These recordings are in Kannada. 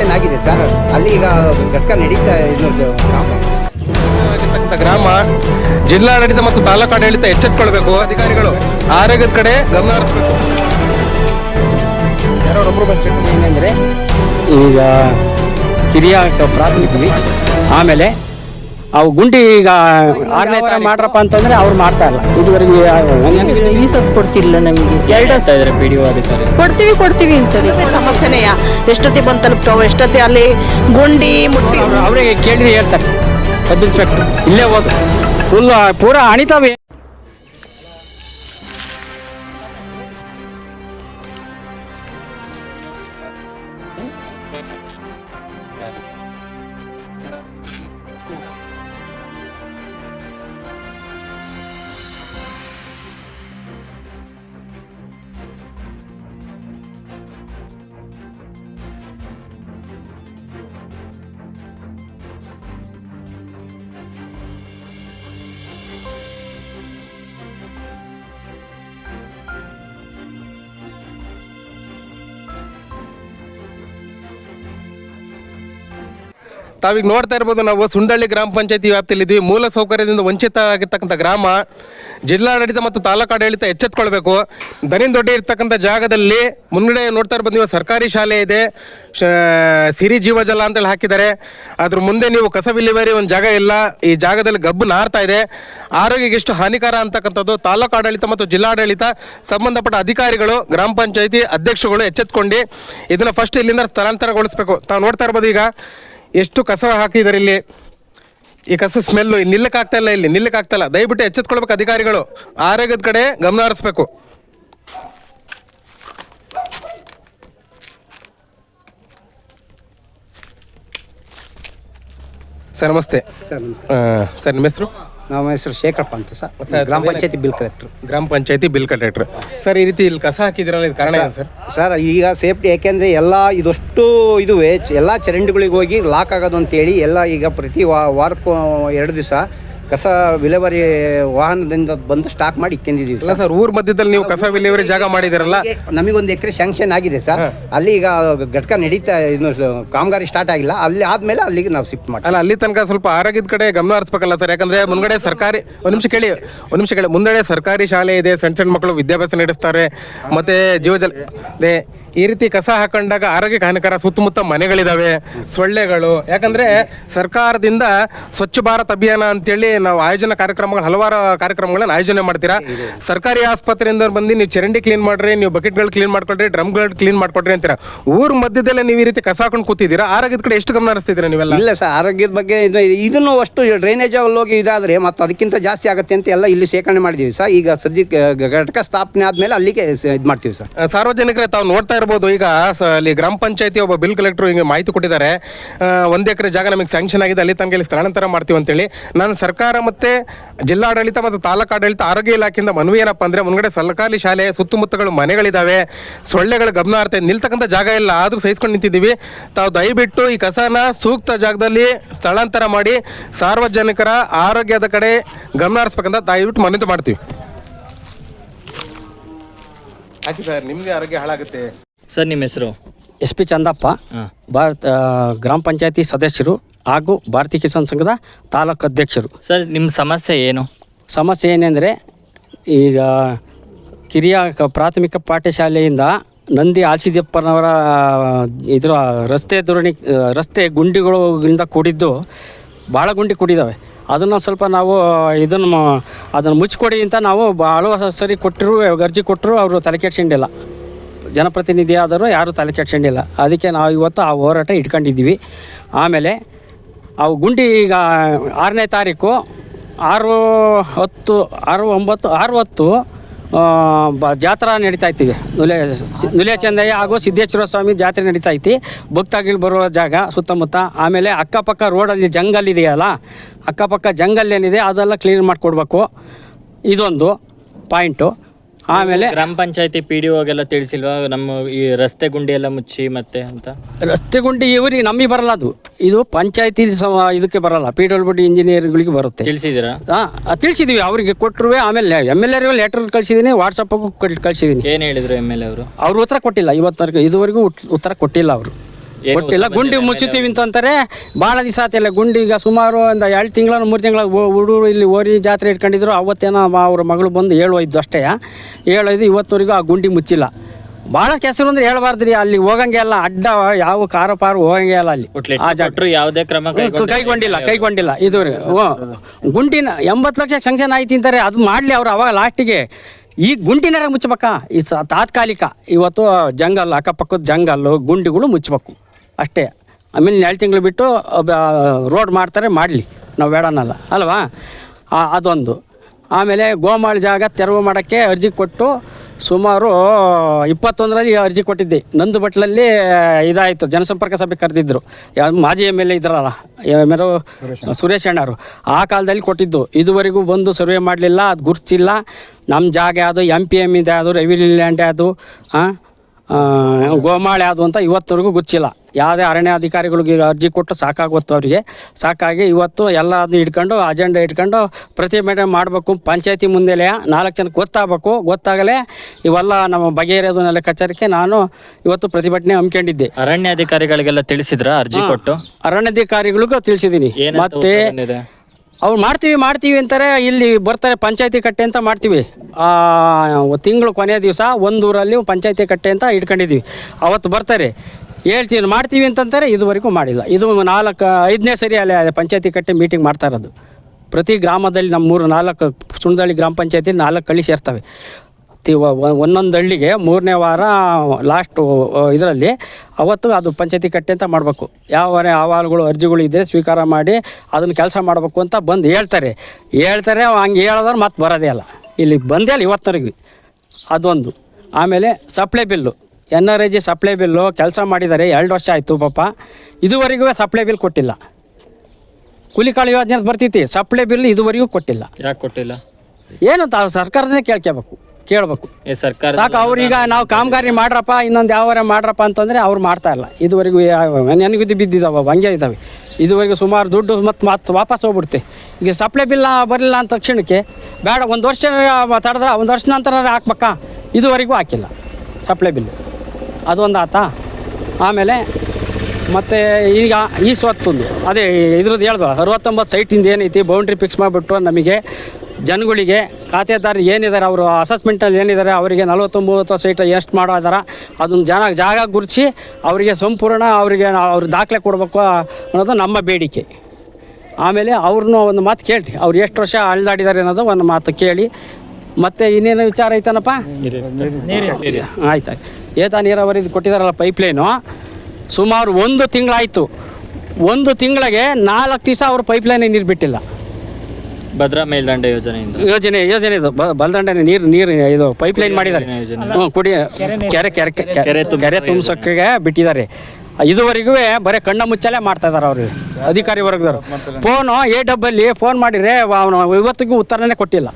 ಸ್ಯಾಂಕ್ಷನ್ ಆಗಿದೆ ಸರ್. ಅಲ್ಲಿ ಈಗ ಘಟಕ ನಡೀತಾ ಗ್ರಾಮ. ಆಗಿರ್ತಕ್ಕಂಥ ಗ್ರಾಮ ಜಿಲ್ಲಾಡಳಿತ ಮತ್ತು ತಾಲೂಕು ಆಡಳಿತ ಎಚ್ಚೆತ್ಕೊಳ್ಬೇಕು. ಅಧಿಕಾರಿಗಳು ಆರೋಗ್ಯದ ಕಡೆ ಗಮನ ಹರಿಸಬೇಕು. ಬಂದು ಏನಂದರೆ ಈಗ ಕಿರಿಯ ಪ್ರಾಥಮಿಕ ಪ್ರಾಥಮಿಕವಿ ಆಮೇಲೆ ಅವು ಗುಂಡಿ ಈಗ ಆರನೇ ತರ ಮಾಡ್ರಪ್ಪ ಅಂತಂದ್ರೆ ಅವ್ರು ಮಾಡ್ತಾ ಇಲ್ಲ. ಇದುವರೆಗೆ ಈ ಸತ್ ಕೊಡ್ತಿಲ್ಲ ನಮಗೆ. ಎರಡು ಇದ್ರೆ ಪಿ ಡಿ ಒ ಅಧಿಕಾರಿ ಕೊಡ್ತೀವಿ ಕೊಡ್ತೀವಿ ಅಂತಾರೆ. ಸಮಸ್ಯೆನೆಯ ಎಷ್ಟೊತ್ತಿ ಬಂದು ತಲುಪ್ತಾವ ಎಷ್ಟೊತ್ತಿ ಅಲ್ಲಿ ಗುಂಡಿ ಮುಟ್ಟಿ ಅವ್ರಿಗೆ ಅವರಿಗೆ ಕೇಳಿದ್ರೆ ಹೇಳ್ತಾರೆ. Sub inspector. ಇಲ್ಲೇ ಹೋದ ಫುಲ್ ಪೂರಾ ಅಣಿತಾವೆ ತಾವೀಗ ನೋಡ್ತಾ ಇರ್ಬೋದು, ನಾವು ಸುಂಡಳ್ಳಿ ಗ್ರಾಮ ಪಂಚಾಯತಿ ವ್ಯಾಪ್ತಿಯಲ್ಲಿ ಇದ್ವಿ. ಮೂಲ ಸೌಕರ್ಯದಿಂದ ವಂಚಿತ ಆಗಿರ್ತಕ್ಕಂಥ ಗ್ರಾಮ, ಜಿಲ್ಲಾಡಳಿತ ಮತ್ತು ತಾಲೂಕು ಆಡಳಿತ ಎಚ್ಚೆತ್ಕೊಳ್ಬೇಕು. ದನಿನ್ ದೊಡ್ಡ ಇರ್ತಕ್ಕಂಥ ಜಾಗದಲ್ಲಿ ಮುನ್ನಡೆ ನೋಡ್ತಾ ಇರ್ಬೋದು, ನೀವು ಸರ್ಕಾರಿ ಶಾಲೆ ಇದೆ ಸಿರಿ ಜೀವಜಲ ಅಂತೇಳಿ ಹಾಕಿದ್ದಾರೆ. ಅದ್ರ ಮುಂದೆ ನೀವು ಕಸ ವಿಲೇವಾರಿ ಒಂದು ಜಾಗ ಇಲ್ಲ, ಈ ಜಾಗದಲ್ಲಿ ಗಬ್ಬು ನಾರ್ತಾ ಇದೆ. ಆರೋಗ್ಯಕ್ಕೆ ಎಷ್ಟು ಹಾನಿಕಾರ ಅಂತಕ್ಕಂಥದ್ದು ತಾಲೂಕು ಆಡಳಿತ ಮತ್ತು ಜಿಲ್ಲಾಡಳಿತ ಸಂಬಂಧಪಟ್ಟ ಅಧಿಕಾರಿಗಳು, ಗ್ರಾಮ ಪಂಚಾಯತಿ ಅಧ್ಯಕ್ಷಗಳು ಎಚ್ಚೆತ್ಕೊಂಡು ಇದನ್ನು ಫಸ್ಟ್ ಇಲ್ಲಿಂದ ಸ್ಥಳಾಂತರಗೊಳಿಸ್ಬೇಕು. ತಾವು ನೋಡ್ತಾ ಇರ್ಬೋದು ಈಗ. ಎಷ್ಟು ಕಸ ಹಾಕಿದ್ದಾರೆ ಇಲ್ಲಿ? ಈ ಕಸ ಸ್ಮೆಲ್ಲು ಇಲ್ಲಿ ನಿಲ್ಲಕ್ಕೆ ಆಗ್ತಾ ಇಲ್ಲ ಇಲ್ಲಿ ನಿಲ್ಲಕ್ಕೆ ಆಗ್ತಾ ಇಲ್ಲ. ದಯವಿಟ್ಟು ಎಚ್ಚೆತ್ಕೊಳ್ಬೇಕು ಅಧಿಕಾರಿಗಳು. ಆರೋಗ್ಯದ ಕಡೆ ಗಮನ ಹರಿಸ್ಬೇಕು. ಸರ್ ನಮಸ್ತೆ. ಸರ್ ನಿಮ್ಮ ಹೆಸರು? ನಮ್ಮ ಹೆಸರು ಶೇಖರಪ್ಪ ಅಂತ ಸರ್. ಗ್ರಾಮ ಪಂಚಾಯತಿ ಬಿಲ್ ಕಲೆಕ್ಟರ್. ಗ್ರಾಮ ಪಂಚಾಯತಿ ಬಿಲ್ ಕಲೆಕ್ಟರ್. ಸರ್ ಈ ರೀತಿ ಇಲ್ಲಿ ಕಸ ಹಾಕಿದಿರಲ್ಲ ಇದು ಕಾರಣ ಏನು ಸರ್? ಸರ್ ಈಗ ಸೇಫ್ಟಿ ಯಾಕೆಂದರೆ ಎಲ್ಲ ಇದಷ್ಟು ಇದುವೆ ಎಲ್ಲ ಚರಂಡಿಗಳಿಗೆ ಹೋಗಿ ಲಾಕ್ ಆಗೋದು ಅಂತೇಳಿ ಎಲ್ಲ ಈಗ ಪ್ರತಿ ವಾರಕ್ಕೂ ಎರಡು ದಿವಸ ಕಸ ವಿಲೇವಾರಿ ವಾಹನದಿಂದ ಬಂದು ಸ್ಟಾಕ್ ಮಾಡಿ ಇಕ್ಕೊಂಡಿದ್ದೀವಿ ಇಲ್ಲ ಸರ್ ಊರ್ ಮಧ್ಯದಲ್ಲಿ ನೀವು ಕಸ ವಿಲೇವಾರಿ ಜಾಗ ಮಾಡಿದಿರಲ್ಲ ನಮಗೊಂದು ಎಕರೆ ಸ್ಯಾಂಕ್ಷನ್ ಆಗಿದೆ ಸರ್ ಅಲ್ಲಿ ಈಗ ಘಟಕ ನಡೀತಾ ಇನ್ನು ಕಾಮಗಾರಿ ಸ್ಟಾರ್ಟ್ ಆಗಿಲ್ಲ. ಅಲ್ಲಿ ಆದಮೇಲೆ ಅಲ್ಲಿಗೆ ನಾವು ಶಿಫ್ಟ್ ಮಾಡಿ ಅಲ್ಲ ಅಲ್ಲಿ ತನಕ ಸ್ವಲ್ಪ ಆರೋಗ್ಯದ ಕಡೆ ಗಮನ ಹರಿಸ್ಬೇಕಲ್ಲ ಸರ್ ಯಾಕಂದ್ರೆ ಮುಂದ್ಗಡೆ ಸರ್ಕಾರಿ ಒಂದ್ ನಿಮಿಷ ಕೇಳಿ ಒಂದ್ ನಿಮಿಷ ಕೇಳಿ. ಮುಂದಡೆ ಸರ್ಕಾರಿ ಶಾಲೆ ಇದೆ ಸಣ್ಣ ಸಣ್ಣ ಮಕ್ಕಳು ವಿದ್ಯಾಭ್ಯಾಸ ನಡೆಸ್ತಾರೆ ಮತ್ತೆ ಜೀವಜಲ ಈ ರೀತಿ ಕಸ ಹಾಕೊಂಡಾಗ ಆರೋಗ್ಯಕ್ಕೆ ಹಾನಿಕರ ಸುತ್ತಮುತ್ತ ಮನೆಗಳಿದಾವೆ ಸೊಳ್ಳೆಗಳು. ಯಾಕಂದ್ರೆ ಸರ್ಕಾರದಿಂದ ಸ್ವಚ್ಛ ಭಾರತ್ ಅಭಿಯಾನ ಅಂತೇಳಿ ನಾವು ಆಯೋಜನಾ ಕಾರ್ಯಕ್ರಮಗಳು ಹಲವಾರು ಕಾರ್ಯಕ್ರಮಗಳನ್ನ ಆಯೋಜನೆ ಮಾಡ್ತೀರಾ? ಸರ್ಕಾರಿ ಆಸ್ಪತ್ರೆಯಿಂದ ಬಂದು ನೀವು ಚರಂಡಿ ಕ್ಲೀನ್ ಮಾಡ್ರಿ ನೀವು ಬಕೆಟ್ಗಳು ಕ್ಲೀನ್ ಮಾಡ್ಕೊಳ್ರಿ ಡ್ರಮ್ಗಳು ಕ್ಲೀನ್ ಮಾಡ್ಕೊಡ್ರಿ ಅಂತೀರಾ? ಊರ್ ಮಧ್ಯದಲ್ಲೇ ನೀವು ಈ ರೀತಿ ಕಸ ಹಾಕೊಂಡು ಕೂತಿದ್ದೀರಾ? ಆರೋಗ್ಯದ ಕಡೆ ಎಷ್ಟು ಗಮನ ಹರಿಸ್ತಿದ್ದೀರಾ ನೀವೆಲ್ಲ? ಇಲ್ಲ ಸರ್ ಆರೋಗ್ಯದ ಬಗ್ಗೆ ಇದು ಇದನ್ನು ಅಷ್ಟು ಡ್ರೈನೇಜ್ ಹೋಗಿ ಇದಾದರೆ ಮತ್ತು ಅದಕ್ಕಿಂತ ಜಾಸ್ತಿ ಆಗುತ್ತೆ ಅಂತ ಎಲ್ಲ ಇಲ್ಲಿ ಶೇಖರಣೆ ಮಾಡಿದ್ದೀವಿ ಸರ್. ಈಗ ಸದ್ಯಕ್ಕೆ ಘಟಕ ಸ್ಥಾಪನೆ ಆದಮೇಲೆ ಅಲ್ಲಿಗೆ ಇದು ಮಾಡ್ತೀವಿ ಸರ್. ಸಾರ್ವಜನಿಕರೇ ತಾವು ನೋಡ್ತಾ ಇರ್ಬೋದು. ಈಗ ಅಲ್ಲಿ ಗ್ರಾಮ ಪಂಚಾಯತಿ ಒಬ್ಬ ಬಿಲ್ ಕಲೆಕ್ಟರ್ ಹಿಂಗೆ ಮಾಹಿತಿ ಕೊಟ್ಟಿದ್ದಾರೆ. ಒಂದ್ ಎಕರೆ ಜಾಗ ನಮಗೆ ಸ್ಯಾಂಕ್ಷನ್ ಆಗಿದೆ. ಅಲ್ಲಿ ತಮಗೆ ಇಲ್ಲಿ ಸ್ಥಳಾಂತರ ಮಾಡ್ತೀವಿ ಅಂತೇಳಿ. ನಾನು ಸರ್ಕಾರ ಮತ್ತೆ ಜಿಲ್ಲಾಡಳಿತ ಮತ್ತು ತಾಲೂಕು ಆಡಳಿತ ಆರೋಗ್ಯ ಇಲಾಖೆಯಿಂದ ಮನವಿ ಏನಪ್ಪ ಅಂದ್ರೆ ಮುನ್ಗಡೆ ಸರ್ಕಾರಿ ಶಾಲೆ, ಸುತ್ತಮುತ್ತಗಳು ಮನೆಗಳಿದಾವೆ. ಸೊಳ್ಳೆಗಳು ಗಮನ ಆರ್ತೆ ನಿಲ್ತಕ್ಕಂಥ ಜಾಗ ಇಲ್ಲ. ಆದರೂ ಸಹಿಸ್ಕೊಂಡು ನಿಂತಿದ್ದೀವಿ. ತಾವು ದಯವಿಟ್ಟು ಈ ಕಸನ ಸೂಕ್ತ ಜಾಗದಲ್ಲಿ ಸ್ಥಳಾಂತರ ಮಾಡಿ, ಸಾರ್ವಜನಿಕರ ಆರೋಗ್ಯದ ಕಡೆ ಗಮನ ಹರಿಸ್ಬೇಕಂತ ದಯವಿಟ್ಟು ಮನವಿ ಮಾಡ್ತೀವಿ. ಆಯ್ತು ಸರ್ ನಿಮಗೆ ಆರೋಗ್ಯ ಹಾಳಾಗುತ್ತೆ. ಸರ್ ನಿಮ್ಮ ಹೆಸರು? ಎಸ್ ಪಿ ಚಂದಪ್ಪ. ಭಾರತ ಗ್ರಾಮ ಪಂಚಾಯತಿ ಸದಸ್ಯರು ಹಾಗೂ ಭಾರತೀಯ ಕಿಸಾನ್ ಸಂಘದ ತಾಲೂಕು ಅಧ್ಯಕ್ಷರು. ಸರ್ ನಿಮ್ಮ ಸಮಸ್ಯೆ ಏನು? ಸಮಸ್ಯೆ ಏನೆಂದರೆ ಈಗ ಕಿರಿಯ ಪ್ರಾಥಮಿಕ ಪಾಠಶಾಲೆಯಿಂದ ನಂದಿ ಆಲ್ಸಿದಪ್ಪನವರ ಇದರ ರಸ್ತೆ ಧೋರಣಿ ರಸ್ತೆ ಗುಂಡಿಗಳಿಂದ ಕೂಡಿದ್ದು ಭಾಳ ಗುಂಡಿ ಕೂಡಿದ್ದಾವೆ ಅದನ್ನು ಸ್ವಲ್ಪ ನಾವು ಇದನ್ನು ಅದನ್ನು ಮುಚ್ಚಿಕೊಡಿ ಅಂತ ನಾವು ಭಾಳ ಸರಿ ಕೊಟ್ಟರು ಅರ್ಜಿ ಕೊಟ್ಟರು ಅವರು ತಲೆ ಕೆಡ್ಸ್ಕೊಂಡಿಲ್ಲ ಜನಪ್ರತಿನಿಧಿ ಆದರೂ ಯಾರೂ ತಲೆ ಕೆಡ್ಸ್ಕೊಂಡಿಲ್ಲ. ಅದಕ್ಕೆ ನಾವು ಇವತ್ತು ಆ ಹೋರಾಟ ಇಟ್ಕೊಂಡಿದ್ದೀವಿ. ಆಮೇಲೆ ಅವು ಗುಂಡಿ ಈಗ ಆರನೇ ತಾರೀಕು ಆರು ಹತ್ತು ಆರು ಒಂಬತ್ತು ಆರು ಹತ್ತು ಬ ಜಾತ್ರಾ ನಡೀತಾ ಇತ್ತಿದೆ ನುಲೆ ನುಲೆ ಚಂದಯ್ಯ ಹಾಗೂ ಸಿದ್ದೇಶ್ವರ ಸ್ವಾಮಿ ಜಾತ್ರೆ ನಡೀತಾ ಐತಿ ಭಕ್ತಾಗಿಲ್ ಬರುವ ಜಾಗ ಸುತ್ತಮುತ್ತ. ಆಮೇಲೆ ಅಕ್ಕಪಕ್ಕ ರೋಡಲ್ಲಿ ಜಂಗಲ್ ಇದೆಯಲ್ಲ, ಅಕ್ಕಪಕ್ಕ ಜಂಗಲ್ ಏನಿದೆ ಅದೆಲ್ಲ ಕ್ಲೀನ್ ಮಾಡಿಕೊಡ್ಬೇಕು. ಇದೊಂದು ಪಾಯಿಂಟು ಆಮೇಲೆ ಗ್ರಾಮ ಪಂಚಾಯತಿ ಪಿ ಡಿ ಓಗೆಲ್ಲ ತಿಳಿಸಿಲ್ವಾ? ನಮ್ಮ ಈ ರಸ್ತೆ ಗುಂಡಿ ಎಲ್ಲ ಮುಚ್ಚಿ ಮತ್ತೆ ಅಂತ? ರಸ್ತೆ ಗುಂಡಿ ಇವರಿಗೆ ನಮಗೆ ಬರಲ್ಲ ಅದು. ಇದು ಪಂಚಾಯತಿ ಇದಕ್ಕೆ ಬರಲ್ಲ. ಪಿ ಡಬ್ಲ್ಯೂ ಡಿ ಇಂಜಿನಿಯರ್ಗಳಿಗೆ ಬರುತ್ತೆ. ತಿಳಿಸಿದ್ದೀರಾ? ಹಾಂ ತಿಳಿಸಿದ್ದೀವಿ ಅವರಿಗೆ ಕೊಟ್ಟರು ಆಮೇಲೆ ಎಂ ಎಲ್ ಎರಿಗೂ ಲೆಟರ್ ಕಳಿಸಿದ್ದೀನಿ ವಾಟ್ಸಪ್ಪಗೂ ಕಳಿಸಿದ್ದೀನಿ. ಏನು ಹೇಳಿದ್ರು ಎಂ ಎಲ್ ಎ ಅವರು? ಅವ್ರು ಉತ್ತರ ಕೊಟ್ಟಿಲ್ಲ. ಇವತ್ತವರೆಗೂ ಇದುವರೆಗೂ ಉತ್ತರ ಕೊಟ್ಟಿಲ್ಲ ಅವರು. ಕೊಟ್ಟಿಲ್ಲ ಗುಂಡಿ ಮುಚ್ಚುತ್ತೀವಿ ಅಂತ ಅಂತಂತಾರೆ. ಭಾಳ ದಿವಸ ಆತಿಲ್ಲ ಗುಂಡಿ ಈಗ ಸುಮಾರು ಒಂದು ಎರಡು ತಿಂಗಳ ಮೂರು ತಿಂಗಳ ಹುಡುಗರು ಇಲ್ಲಿ ಓರಿ ಜಾತ್ರೆ ಇಟ್ಕೊಂಡಿದ್ರು. ಅವತ್ತೇನೋ ಅವ್ರ ಮಗಳು ಬಂದು ಹೇಳೋಯ್ದು ಅಷ್ಟೇ. ಹೇಳೋಯ್ದು ಇವತ್ತವರೆಗೂ ಆ ಗುಂಡಿ ಮುಚ್ಚಿಲ್ಲ. ಭಾಳ ಕೆಸರು ಅಂದ್ರೆ ಹೇಳ್ಬಾರ್ದು ರೀ ಅಲ್ಲಿ ಹೋಗಂಗೆ ಅಲ್ಲ ಅಡ್ಡ ಯಾವ ಕಾರ ಪಾರು ಹೋಗಂಗೆ ಅಲ್ಲ ಅಲ್ಲಿ. ಆ ಜಾತ್ರೆ ಯಾವುದೇ ಕ್ರಮ ಕೈಗೊಂಡಿಲ್ಲ ಕೈಗೊಂಡಿಲ್ಲ ಇದು ಗುಂಡಿನ ಎಂಬತ್ತು ಲಕ್ಷ ಸಂಕ್ಷನ್ ಆಯ್ತು ಅಂತಾರೆ ಅದು ಮಾಡಲಿ ಅವ್ರು ಅವಾಗ ಲಾಸ್ಟಿಗೆ ಈ ಗುಂಡಿನಾರ ಮುಚ್ಚಬೇಕಾ ಈ ತಾತ್ಕಾಲಿಕ. ಇವತ್ತು ಜಂಗಲ್ ಅಕ್ಕಪಕ್ಕದ ಜಂಗಲ್ಲು ಗುಂಡಿಗಳು ಮುಚ್ಚಬೇಕು ಅಷ್ಟೇ. ಆಮೇಲೆ ಎರಡು ತಿಂಗಳು ಬಿಟ್ಟು ರೋಡ್ ಮಾಡ್ತಾರೆ ಮಾಡಲಿ. ನಾವು ಬೇಡನಲ್ಲ. ಅಲ್ವಾ? ಅದೊಂದು. ಆಮೇಲೆ ಗೋಮಾಳ ಜಾಗ ತೆರವು ಮಾಡೋಕ್ಕೆ ಅರ್ಜಿ ಕೊಟ್ಟು ಸುಮಾರು ಇಪ್ಪತ್ತೊಂದರಲ್ಲಿ ಅರ್ಜಿ ಕೊಟ್ಟಿದ್ದೆ. ನಂದು ಬಟ್ಲಲ್ಲಿ ಇದಾಯಿತು. ಜನಸಂಪರ್ಕ ಸಭೆ ಕರೆದಿದ್ದರು ಯಾವ ಮಾಜಿ ಎಂ ಎಲ್ ಎ ಇದ್ರಲ್ಲ. ಯಾರು ಸುರೇಶ್ ಅಣ್ಣವರು ಆ ಕಾಲದಲ್ಲಿ ಕೊಟ್ಟಿದ್ದು. ಇದುವರೆಗೂ ಬಂದು ಸರ್ವೆ ಮಾಡಲಿಲ್ಲ. ಅದು ಗುರ್ತಿಲ್ಲ. ನಮ್ಮ ಜಾಗ ಯಾವುದು ಎಂ ಪಿ ಎಂ ಇದೆ ಅದು ರೆವಿನ್ಯೂ ಲ್ಯಾಂಡ್ ಯಾವುದು ಹಾಂ ಗೋಮಾಳೆ ಯಾವುದು ಅಂತ ಇವತ್ತವರೆಗೂ ಗೊತ್ತಿಲ್ಲ. ಯಾವುದೇ ಅರಣ್ಯ ಅಧಿಕಾರಿಗಳಿಗೆ ಅರ್ಜಿ ಕೊಟ್ಟು ಸಾಕಾಗುತ್ತೋ ಅವರಿಗೆ. ಸಾಕಾಗಿ ಇವತ್ತು ಎಲ್ಲ ಅದನ್ನ ಇಟ್ಕೊಂಡು ಅಜೆಂಡಾ ಇಟ್ಕೊಂಡು ಪ್ರತಿಭಟನೆ ಮಾಡಬೇಕು ಪಂಚಾಯತಿ ಮುಂದೆಲೆ ನಾಲ್ಕು ಜನಕ್ಕೆ ಗೊತ್ತಾಗಬೇಕು. ಗೊತ್ತಾಗಲೇ ಇವೆಲ್ಲ ನಮ್ಮ ಬಗೆಹರಿಯೋದನ್ನೆಲ್ಲ ಕಚೇರಿಕೆ ನಾನು ಇವತ್ತು ಪ್ರತಿಭಟನೆ ಹಮ್ಮಿಕೊಂಡಿದ್ದೆ. ಅರಣ್ಯ ಅಧಿಕಾರಿಗಳಿಗೆಲ್ಲ ತಿಳಿಸಿದ್ರ ಅರ್ಜಿ ಕೊಟ್ಟು? ಅರಣ್ಯಾಧಿಕಾರಿಗಳಿಗೂ ತಿಳಿಸಿದ್ದೀನಿ. ಮತ್ತೆ? ಅವ್ರು ಮಾಡ್ತೀವಿ ಮಾಡ್ತೀವಿ ಅಂತಾರೆ, ಇಲ್ಲಿ ಬರ್ತಾರೆ ಪಂಚಾಯತಿ ಕಟ್ಟೆ ಅಂತ ಮಾಡ್ತೀವಿ. ತಿಂಗಳು ಕೊನೆಯ ದಿವಸ ಒಂದೂರಲ್ಲಿ ಪಂಚಾಯತಿ ಕಟ್ಟೆ ಅಂತ ಇಟ್ಕೊಂಡಿದ್ದೀವಿ. ಅವತ್ತು ಬರ್ತಾರೆ. ಹೇಳ್ತೀವಿ, ಮಾಡ್ತೀವಿ ಅಂತಂತಾರೆ, ಇದುವರೆಗೂ ಮಾಡಿಲ್ಲ. ಇದು ನಾಲ್ಕು, ಐದನೇ ಸರಿ ಅಲ್ಲಿ ಪಂಚಾಯತಿ ಕಟ್ಟೆ ಮೀಟಿಂಗ್ ಮಾಡ್ತಾ ಇರೋದು. ಪ್ರತಿ ಗ್ರಾಮದಲ್ಲಿ ನಮ್ಮ ಮೂರು ನಾಲ್ಕು ಸುಣದಳ್ಳಿ ಗ್ರಾಮ ಪಂಚಾಯತಿ ನಾಲ್ಕು ಕಳಿ ಸೇರ್ತವೆ. ಒಂದೊಂದು ಹಳ್ಳಿಗೆ ಮೂರನೇ ವಾರ ಲಾಸ್ಟು ಇದರಲ್ಲಿ ಅವತ್ತು ಅದು ಪಂಚಾಯತಿ ಕಟ್ಟೆ ಅಂತ ಮಾಡಬೇಕು. ಯಾವ ಅಹವಾಲುಗಳು ಅರ್ಜಿಗಳು ಇದ್ದರೆ ಸ್ವೀಕಾರ ಮಾಡಿ ಅದನ್ನು ಕೆಲಸ ಮಾಡಬೇಕು ಅಂತ ಬಂದು ಹೇಳ್ತಾರೆ. ಹೇಳ್ತಾರೆ ಹಂಗೆ ಹೇಳೋದ್ರ ಮತ್ತೆ ಬರೋದೇ ಅಲ್ಲ. ಇಲ್ಲಿ ಬಂದೇ ಅಲ್ಲ ಇವತ್ತರೆಗೂ ಅದೊಂದು. ಆಮೇಲೆ supply bill N R I G supply bill ಕೆಲಸ ಮಾಡಿದ್ದಾರೆ ಎರಡು ವರ್ಷ ಆಯಿತು ಪಾಪ. ಇದುವರೆಗೂ ಸಪ್ಲೈ ಬಿಲ್ ಕೊಟ್ಟಿಲ್ಲ. ಕೂಲಿ ಕಾಳು ಯೋಜನೆ ಬರ್ತೈತಿ ಸಪ್ಲೈ ಬಿಲ್ ಇದುವರೆಗೂ ಕೊಟ್ಟಿಲ್ಲ. ಯಾಕೆ ಕೊಟ್ಟಿಲ್ಲ? ಏನಂತ ಸರ್ಕಾರದನ್ನೇ ಕೇಳ್ಕೋಬೇಕು. ಕೇಳಬೇಕು. ಸರ್ಕಾರ ಸಾಕು ಅವ್ರೀಗ ನಾವು ಕಾಮಗಾರಿ ಮಾಡ್ರಪ್ಪ ಇನ್ನೊಂದು ಯಾವಾರ ಮಾಡ್ರಪ್ಪ ಅಂತಂದರೆ ಅವ್ರು ಮಾಡ್ತಾ ಇಲ್ಲ. ಇದುವರೆಗೂ ನೆನಗಿದ್ದು ಬಿದ್ದಿದ್ದಾವೆ ಹಂಗೆ ಇದ್ದಾವೆ ಇದುವರೆಗೂ ಸುಮಾರು ದುಡ್ಡು ಮತ್ತೆ ಮತ್ತೆ ವಾಪಸ್ ಹೋಗ್ಬಿಡುತ್ತೆ ಈಗ ಸಪ್ಲೈ ಬಿಲ್ ಬರಲಿಲ್ಲ ಅಂತ ತಕ್ಷಣಕ್ಕೆ ಬೇಡ ಒಂದು ವರ್ಷ ತಡೆದ್ರೆ ಒಂದು ವರ್ಷ ನಂತರ ಹಾಕ್ಬೇಕಾ? ಇದುವರೆಗೂ ಹಾಕಿಲ್ಲ ಸಪ್ಲೈ ಬಿಲ್ ಅದೊಂದು ಆತ. ಆಮೇಲೆ ಮತ್ತು ಈಗ ಈ ಸ್ವತ್ತೊಂದು ಅದೇ ಇದ್ರದ್ದು ಹೇಳ್ದ ಅರವತ್ತೊಂಬತ್ತು ಸೈಟಿಂದ ಏನೈತಿ ಬೌಂಡ್ರಿ ಫಿಕ್ಸ್ ಮಾಡಿಬಿಟ್ಟು ನಮಗೆ ಜನಗಳಿಗೆ ಖಾತೆದಾರರು ಏನಿದ್ದಾರೆ, ಅವರು ಅಸೆಸ್ಮೆಂಟಲ್ಲಿ ಏನಿದ್ದಾರೆ, ಅವರಿಗೆ ನಲವತ್ತೊಂಬತ್ತು ಸೀಟ್ ಎಷ್ಟು ಮಾಡೋ ಇದಾರ ಅದನ್ನು ಜನ ಜಾಗ ಗುರುತಿಸಿ ಅವರಿಗೆ ಸಂಪೂರ್ಣ ಅವರಿಗೆ ಅವ್ರ ದಾಖಲೆ ಕೊಡಬೇಕು ಅನ್ನೋದು ನಮ್ಮ ಬೇಡಿಕೆ. ಆಮೇಲೆ ಅವ್ರನ್ನೂ ಒಂದು ಮಾತು ಕೇಳಿ ಅವ್ರು ಎಷ್ಟು ವರ್ಷ ಅಳ್ದಾಡಿದ್ದಾರೆ ಅನ್ನೋದು ಒಂದು ಮಾತು ಕೇಳಿ. ಮತ್ತೆ ಇನ್ನೇನು ವಿಚಾರ ಐತನಪ್ಪ? ಆಯ್ತು ಏತ ನೀರಾವರಿ ಕೊಟ್ಟಿದ್ದಾರಲ್ಲ ಪೈಪ್ಲೈನು ಸುಮಾರು ಒಂದು ತಿಂಗಳಾಯಿತು. ಒಂದು ತಿಂಗಳಿಗೆ ನಾಲ್ಕು ದಿವಸ ಅವರು ಪೈಪ್ಲೈನ್ ನೀರು ಬಿಟ್ಟಿಲ್ಲ. ಭದ್ರಾ ಮೇಲ್ದಂಡೆ ಯೋಜನೆಯಿಂದ. ಯೋಜನೆ ಯೋಜನೆ ಇದು. ಬ- ಬಲದಂಡೆ ನೀರು ನೀರು ಇದು ಪೈಪ್ ಲೈನ್ ಮಾಡಿದ್ದಾರೆ. ಯೋಜನೆ. ಹ್ಞೂ ಕುಡಿ ಕೆರೆ ಕೆರೆ ಕೆರೆ ಕೆರೆ ತುಂಬಿಸೋ ಕೆರೆ ತುಂಬಿಸೋಕ್ಕೆ ಬಿಟ್ಟಿದ್ದಾರೆ. ಇದುವರೆಗೂ ಬರೀ ಕಣ್ಣ ಮುಚ್ಚಲೇ ಮಾಡ್ತಾ ಇದಾರೆ ಅವರು. ಅಧಿಕಾರಿ ವರ್ಗದವರು. ಫೋನು ಎ ಡಬ್ಬಲ್ಲಿ ಫೋನ್ ಮಾಡಿದ್ರೆ ಅವನು ಇವತ್ತಿಗೂ ಉತ್ತರನೇ ಕೊಟ್ಟಿಲ್ಲ.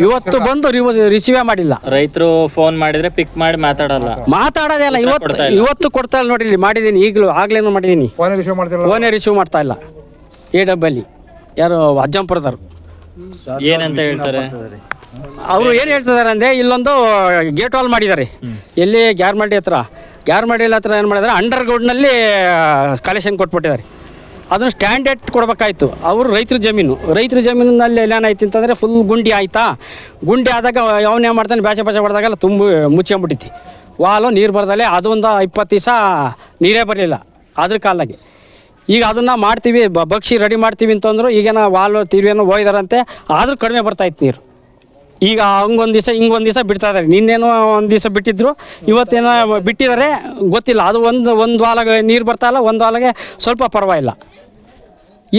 ಇವತ್ತು ಬಂದು ರಿಸೀವೇ ಮಾಡಿಲ್ಲ. ರೈತರು ಫೋನ್ ಮಾಡಿದ್ರೆ ಪಿಕ್ ಮಾಡಿ ಮಾತಾಡಲ್ಲ. ಮಾತಾಡೋದೇ ಅಲ್ಲ ಇವತ್ತು ಇವತ್ತು ಕೊಡ್ತಾ ಇಲ್ಲ. ನೋಡಿ ಇಲ್ಲಿ ಮಾಡಿದ್ದೀನಿ ಈಗಲೂ ಆಗ್ಲೇನು ಮಾಡಿದ್ದೀನಿ. ಫೋನೇ ರಿಸೀವ್ ಮಾಡ್ತಿರಲ್ಲ? ಫೋನೇ ರಿಸೀವ್ ಮಾಡ್ತಾ ಇಲ್ಲ. ಎ ಡಬ್ಬಲ್ಲಿ ಯಾರು ಅಜ್ಜಂಪುರದವ್ರು. ಏನಂತ ಹೇಳ್ತಾರೆ? ಅವರು ಏನು ಹೇಳ್ತಿದ್ದಾರೆ ಅಂದರೆ ಇಲ್ಲೊಂದು ಗೇಟ್ ವಾಲ್ ಮಾಡಿದ್ದಾರೆ ಎಲ್ಲಿ ಗ್ಯಾರ್ಮಂಡಿ ಹತ್ರ. ಗ್ಯಾರ್ಮಂಡಿ ಹತ್ರ ಏನು ಮಾಡಿದ್ದಾರೆ ಅಂಡರ್ಗ್ರೌಂಡ್ನಲ್ಲಿ ಕಲೆಕ್ಷನ್ ಕೊಟ್ಬಿಟ್ಟಿದ್ದಾರೆ ಅದನ್ನು ಸ್ಟ್ಯಾಂಡರ್ಡ್ ಕೊಡಬೇಕಾಯ್ತು. ಅವರು ರೈತರ ಜಮೀನು. ರೈತರ ಜಮೀನಿನಲ್ಲಿ ಏನಾಯ್ತು ಅಂತಂದರೆ ಫುಲ್ ಗುಂಡಿ ಆಯ್ತಾ? ಗುಂಡಿ ಆದಾಗ ಅವನೇ ಮಾಡ್ತಾನೆ? ಬೇಸೆ ಬ್ಯಾಚೆ ಹೊಡೆದಾಗೆಲ್ಲ ತುಂಬ ಮುಚ್ಚಿಬಿಟ್ಟಿತ್ತು ವಾಲು ನೀರು ಬರ್ದಲ್ಲೇ ಅದೊಂದು ಇಪ್ಪತ್ತು ದಿವಸ ನೀರೇ ಬರಲಿಲ್ಲ. ಅದ್ರ ಕಾಲಾಗೆ ಈಗ ಅದನ್ನು ಮಾಡ್ತೀವಿ ಬಗ್ಸಿ ರೆಡಿ ಮಾಡ್ತೀವಿ ಅಂತಂದ್ರು ಈಗೇನ ವಾಲು, ತಿರುವೇನೋ ಹೋಯ್ದಾರಂತೆ ಆದರೂ ಕಡಿಮೆ ಬರ್ತಾ ಇತ್ತು ನೀರು. ಈಗ ಹಂಗೊಂದು ದಿವಸ, ಹಿಂಗೊಂದು ದಿವಸ ಬಿಡ್ತಾ ಇದ್ದಾರೆ ನಿನ್ನೇನೋ ಒಂದು ದಿವಸ ಬಿಟ್ಟಿದ್ರು, ಇವತ್ತೇನೋ ಬಿಟ್ಟಿದ್ದಾರೆ ಗೊತ್ತಿಲ್ಲ. ಅದು ಒಂದು ಒಂದು ವಾಲಾಗ ನೀರು ಬರ್ತಾ ಇಲ್ಲ, ಒಂದು ವಾಲಾಗೆ ಸ್ವಲ್ಪ ಪರವಾಗಿಲ್ಲ.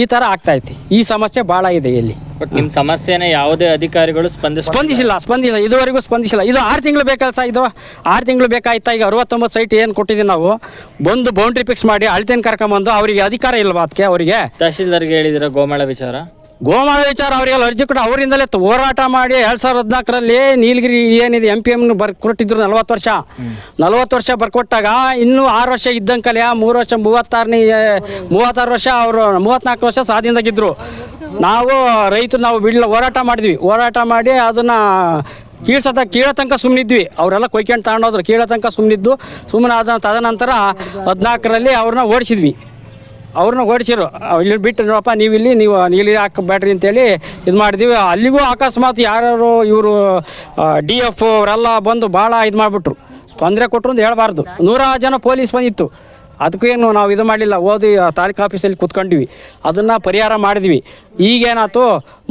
ಈ ತರ ಆಗ್ತಾ ಐತಿ. ಈ ಸಮಸ್ಯೆ ಬಹಳ ಇದೆ ಇಲ್ಲಿ. ಬಟ್ ನಿಮ್ ಸಮಸ್ಯೆನ ಯಾವುದೇ ಅಧಿಕಾರಿಗಳು ಸ್ಪಂದಿಸ ಸ್ಪಂದಿಸಿಲ್ಲ ಸ್ಪಂದಿಸಿಲ್ಲ ಇದುವರೆಗೂ ಸ್ಪಂದಿಸಿಲ್ಲ. ಇದು ಆರು ತಿಂಗಳು ಬೇಕಲ್ಲ ಸರ್ ಇದು? ಆರು ತಿಂಗಳು ಬೇಕಾಯ್ತಾ? ಈಗ ಅರವತ್ತೊಂಬತ್ತು ಸೈಟ್ ಏನು ಕೊಟ್ಟಿದ್ದೀವಿ ನಾವು? ಬಂದು ಬೌಂಡ್ರಿ ಫಿಕ್ಸ್ ಮಾಡಿ ಅಳ್ತೇನೆ ಕರ್ಕೊಂಬಂದು ಅವರಿಗೆ ಅಧಿಕಾರ ಇಲ್ವಾ ಅದಕ್ಕೆ ಅವರಿಗೆ? ತಹಶೀಲ್ದಾರ್ಗೆ ಹೇಳಿದಿರ ಗೋಮಾಳ ವಿಚಾರ? ಗೋಮಾಳ ವಿಚಾರ ಅವರಿಗೆಲ್ಲ ಅರ್ಜಿ ಕೊಟ್ಟು ಅವರಿಂದಲೇ ಹೋರಾಟ ಮಾಡಿ ಎರಡು ಸಾವಿರದ ಹದಿನಾಲ್ಕರಲ್ಲಿ ನೀಲಗಿರಿ ಏನಿದೆ ಎಂ ಪಿ ಎಂ ಬರ್ಕೊಟ್ಟಿದ್ರು ನಲ್ವತ್ತು ವರ್ಷ. ನಲ್ವತ್ತು ವರ್ಷ ಬರ್ಕೊಟ್ಟಾಗ ಇನ್ನೂ ಆರು ವರ್ಷ ಇದ್ದಂಕಲೆಯ ಮೂರು ವರ್ಷ ಮೂವತ್ತಾರನೇ ಮೂವತ್ತಾರು ವರ್ಷ ಅವರು ಮೂವತ್ತ್ನಾಲ್ಕು ವರ್ಷ ಸ್ವಾಧೀನದಾಗಿದ್ದರು ನಾವು ರೈತರು ನಾವು ಬಿಡ್ಲ ಹೋರಾಟ ಮಾಡಿದ್ವಿ. ಹೋರಾಟ ಮಾಡಿ ಅದನ್ನು ಕೀಳ್ಸತ ಕೀಳೋ ತನಕ ಸುಮ್ಮನಿದ್ವಿ ಅವರೆಲ್ಲ ಕೊಯ್ಕೊಂಡು ತಗೊಂಡೋದ್ರು. ಕೀಳೋ ತನಕ ಸುಮ್ಮನಿದ್ದು ಸುಮ್ಮನೆ ಆದ ತದನಂತರ ಹದಿನಾಲ್ಕರಲ್ಲಿ ಅವ್ರನ್ನ ಓಡಿಸಿದ್ವಿ. ಅವ್ರನ್ನ ಓಡಿಸಿರು. ಇಲ್ಲಿ ಬಿಟ್ಟು ನೋಡಪ್ಪ, ನೀವು ಇಲ್ಲಿ, ನೀವು ನೀಲಿ ಹಾಕಬೇಡ್ರಿ ಅಂತೇಳಿ ಇದು ಮಾಡಿದ್ವಿ. ಅಲ್ಲಿಗೂ ಅಕಸ್ಮಾತ್ ಯಾರು ಇವರು ಡಿ ಎಫ್ ಅವರೆಲ್ಲ ಬಂದು ಭಾಳ ಇದು ಮಾಡಿಬಿಟ್ರು. ತೊಂದರೆ ಕೊಟ್ಟರು ಅಂತ ಹೇಳಬಾರ್ದು. ನೂರಾರು ಜನ ಪೊಲೀಸ್ ಬಂದಿತ್ತು. ಅದಕ್ಕೇನು ನಾವು ಇದು ಮಾಡಲಿಲ್ಲ. ಓದಿ ತಾಲೂಕು ಆಫೀಸಲ್ಲಿ ಕೂತ್ಕೊಂಡ್ವಿ. ಅದನ್ನು ಪರಿಹಾರ ಮಾಡಿದ್ವಿ. ಈಗೇನಾಯ್ತು,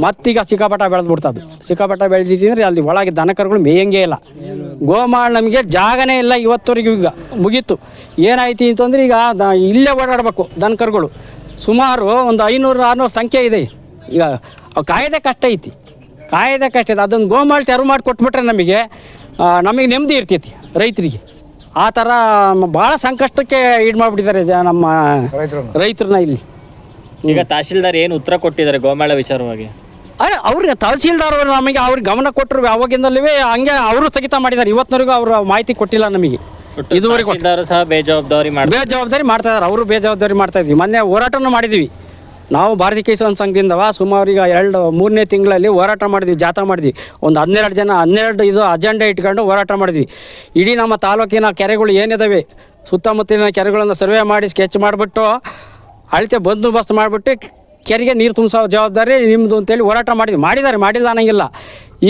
ಮತ್ತೀಗ ಸಿಕ್ಕಾಪಟ್ಟ ಬೆಳೆದ್ಬಿಡ್ತದು ಸಿಕ್ಕಾಪಟ್ಟ ಬೆಳೆದಿದ್ದೀನಿ ಅಲ್ಲಿ ಒಳಗೆ ದನಕರುಗಳು ಮೇಯಂಗೇ ಇಲ್ಲ. ಗೋಮಾಳ ನಮಗೆ ಜಾಗನೇ ಇಲ್ಲ ಇವತ್ತವರೆಗೂ ಈಗ. ಮುಗೀತು. ಏನಾಯ್ತು ಅಂತಂದ್ರೆ ಈಗ ದ- ಇಲ್ಲೇ ಓಡಾಡಬೇಕು ದನಕರುಗಳು. ಸುಮಾರು ಒಂದು ಐನೂರು ಆರುನೂರು ಸಂಖ್ಯೆ ಇದೆ. ಈಗ ಕಾಯ್ದೆ ಕಷ್ಟ ಐತಿ. ಕಾಯ್ದೆ ಕಷ್ಟ ಇದೆ ಅದೊಂದು ಗೋಮಾಳ ತೆರವು ಮಾಡಿ ಕೊಟ್ಬಿಟ್ರೆ ನಮಗೆ ನಮಗೆ ನೆಮ್ಮದಿ ಇರ್ತೈತಿ ರೈತರಿಗೆ. ಆ ಥರ ಭಾಳ ಸಂಕಷ್ಟಕ್ಕೆ ಈಡ್ ಮಾಡಿಬಿಟ್ಟಿದ್ದಾರೆ ಜ- ನಮ್ಮ ರೈತರನ್ನ ಇಲ್ಲಿ. ಈಗ ತಹಶೀಲ್ದಾರ್ ಏನು ಉತ್ತರ ಕೊಟ್ಟಿದ್ದಾರೆ ಗೋಮಾಳ ವಿಚಾರವಾಗಿ? ಅರೆ ಅವ್ರಿಗೆ ತಹಸೀಲ್ದಾರ್ ಅವರು ನಮಗೆ ಅವ್ರಿಗೆ ಗಮನ ಕೊಟ್ಟರು ಅವಾಗಿಂದಲೇ ಹಂಗೆ ಅವರು ಸ್ಥಗಿತ ಮಾಡಿದ್ದಾರೆ. ಇವತ್ತಿನವರೆಗೂ ಅವರು ಮಾಹಿತಿ ಕೊಟ್ಟಿಲ್ಲ ನಮಗೆ. ಇದುವರೆಗೂ ಸಹ ಬೇಜವಾಬ್ದಾರಿ ಮಾಡಿ ಬೇಜವಾಬ್ದಾರಿ ಮಾಡ್ತಾ ಇದ್ದಾರೆ. ಅವರು ಬೇಜವಾಬ್ದಾರಿ ಮಾಡ್ತಾ ಇದ್ವಿ. ಮೊನ್ನೆ ಹೋರಾಟನೂ ಮಾಡಿದ್ವಿ ನಾವು ಭಾರತೀಯ ಕಿಸಾನ್ ಸಂಘದಿಂದವ ಸುಮಾರು ಈಗ ಎರಡು ಮೂರನೇ ತಿಂಗಳಲ್ಲಿ ಹೋರಾಟ ಮಾಡಿದ್ವಿ ಜಾಥಾ ಮಾಡಿದ್ವಿ. ಒಂದು ಹನ್ನೆರಡು ಜನ ಹನ್ನೆರಡು ಇದು ಅಜೆಂಡಾ ಇಟ್ಕೊಂಡು ಹೋರಾಟ ಮಾಡಿದ್ವಿ. ಇಡೀ ನಮ್ಮ ತಾಲೂಕಿನ ಕೆರೆಗಳು ಏನಿದಾವೆ ಸುತ್ತಮುತ್ತಲಿನ ಕೆರೆಗಳನ್ನು ಸರ್ವೆ ಮಾಡಿ ಸ್ಕೆಚ್ ಮಾಡಿಬಿಟ್ಟು ಅಳತೆ ಬಂದೋಬಸ್ತ್ ಮಾಡಿಬಿಟ್ಟು ಕೆರೆಗೆ ನೀರು ತುಂಬಿಸೋ ಜವಾಬ್ದಾರಿ ನಿಮ್ಮದು ಅಂತೇಳಿ ಹೋರಾಟ ಮಾಡಿದ್ವಿ ಮಾಡಿದ್ದಾರೆ, ಮಾಡಿಲ್ಲ ಅನ್ನೋಂಗಿಲ್ಲ.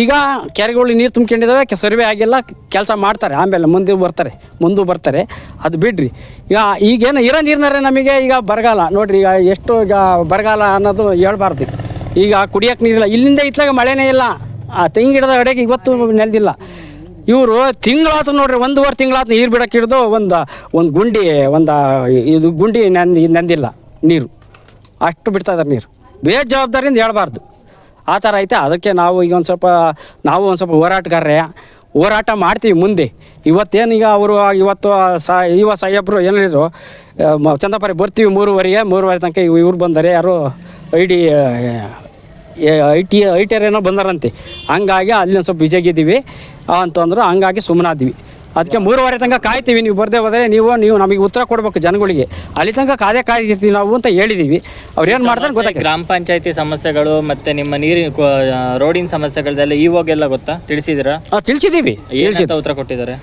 ಈಗ ಕೆರೆಗಳು ನೀರು ತುಂಬ್ಕೊಂಡಿದ್ದಾವೆ ಸರ್ವೆ ಆಗಿಲ್ಲ, ಕೆಲಸ ಮಾಡ್ತಾರೆ, ಆಮೇಲೆ ಮುಂದೆ ಬರ್ತಾರೆ ಮುಂದೆ ಬರ್ತಾರೆ. ಅದು ಬಿಡ್ರಿ. ಈಗ ಈಗೇನು ಇರೋ ನೀರಿನಾರೆ ನಮಗೆ ಈಗ ಬರಗಾಲ. ನೋಡ್ರಿ, ಈಗ ಎಷ್ಟು ಈಗ ಬರಗಾಲ ಅನ್ನೋದು ಹೇಳ್ಬಾರ್ದು. ಈಗ ಕುಡಿಯೋಕೆ ನೀರಿಲ್ಲ. ಇಲ್ಲಿಂದ ಇತ್ತಲಾಗ ಮಳೆನೇ ಇಲ್ಲ. ಆ ತೆಂಗಿನ ಗಿಡದ ಅಡೆಗೆ ಇವತ್ತು ನೆಲ್ದಿಲ್ಲ. ಇವರು ತಿಂಗಳಾತು ನೋಡ್ರಿ, ಒಂದೂವರೆ ತಿಂಗಳಾತು ನೀರು ಬಿಡೋಕೆ ಹಿಡಿದು ಒಂದು ಒಂದು ಗುಂಡಿ, ಒಂದು ಇದು ಗುಂಡಿ ನೆಂದಿ ನೆಂದಿಲ್ಲ ನೀರು. ಅಷ್ಟು ಬಿಡ್ತಾ ಇದ್ದಾರೆ ನೀರು. ಬೇಜವಾಬ್ದಾರಿಯಿಂದ ಹೇಳಬಾರ್ದು. ಆ ಥರ ಐತೆ. ಅದಕ್ಕೆ ನಾವು ಈಗ ಒಂದು ಸ್ವಲ್ಪ, ನಾವು ಒಂದು ಸ್ವಲ್ಪ ಹೋರಾಟಗಾರರೇ, ಹೋರಾಟ ಮಾಡ್ತೀವಿ ಮುಂದೆ. ಇವತ್ತೇನೀಗ ಅವರು, ಇವತ್ತು ಸಾ ಇವ ಸಾಹೇಬರು ಏನು ಹೇಳಿದ್ರು ಚಂದಪರಿ ಬರ್ತೀವಿ ಮೂರುವರೆಗೆ, ಮೂರುವರೆ ತನಕ ಇವ್- ಇವ್ರು ಬಂದರೆ ಯಾರು I D I T I T R ಏನೋ ಬಂದಾರಂತೆ. ಹಂಗಾಗಿ ಅಲ್ಲಿ ಒಂದು ಸ್ವಲ್ಪ ಬಿಜೆಗಿದ್ದೀವಿ. ಅಂತಂದ್ರು ಹಂಗಾಗಿ ಸುಮ್ಮನಾದ್ವಿ ಅದಕ್ಕೆ ಮೂರುವರೆ ತನಕ ಕಾಯ್ತೀವಿ. ನೀವು ಬರದೆ ಹೋದರೆ ನೀವು ನೀವು ನಮಗೆ ಉತ್ತರ ಕೊಡಬೇಕು ಜನಗಳಿಗೆ. ಅಲ್ಲಿ ತನಕ ಕಾದೇ ಕಾಯ್ತಿರ್ತೀವಿ ನಾವು ಅಂತ ಹೇಳಿದೀವಿ. ಅವ್ರು ಏನು ಮಾಡ್ತಾರೆ ಗೊತ್ತಾಗ್ತದೆ. ಗ್ರಾಮ ಪಂಚಾಯತಿ ಸಮಸ್ಯೆಗಳು ಮತ್ತೆ ನಿಮ್ಮ ನೀರಿನ ರೋಡಿನ ಸಮಸ್ಯೆಗಳೆಲ್ಲ ಇವಾಗೆಲ್ಲ ಗೊತ್ತಾ? ತಿಳಿಸಿದಿರಾ ತಿಳಿಸಿದೀವಿ. ತಿಳಿಸಿದ್ದೀವಿ ಉತ್ತರ ಕೊಟ್ಟಿದ್ದಾರೆ?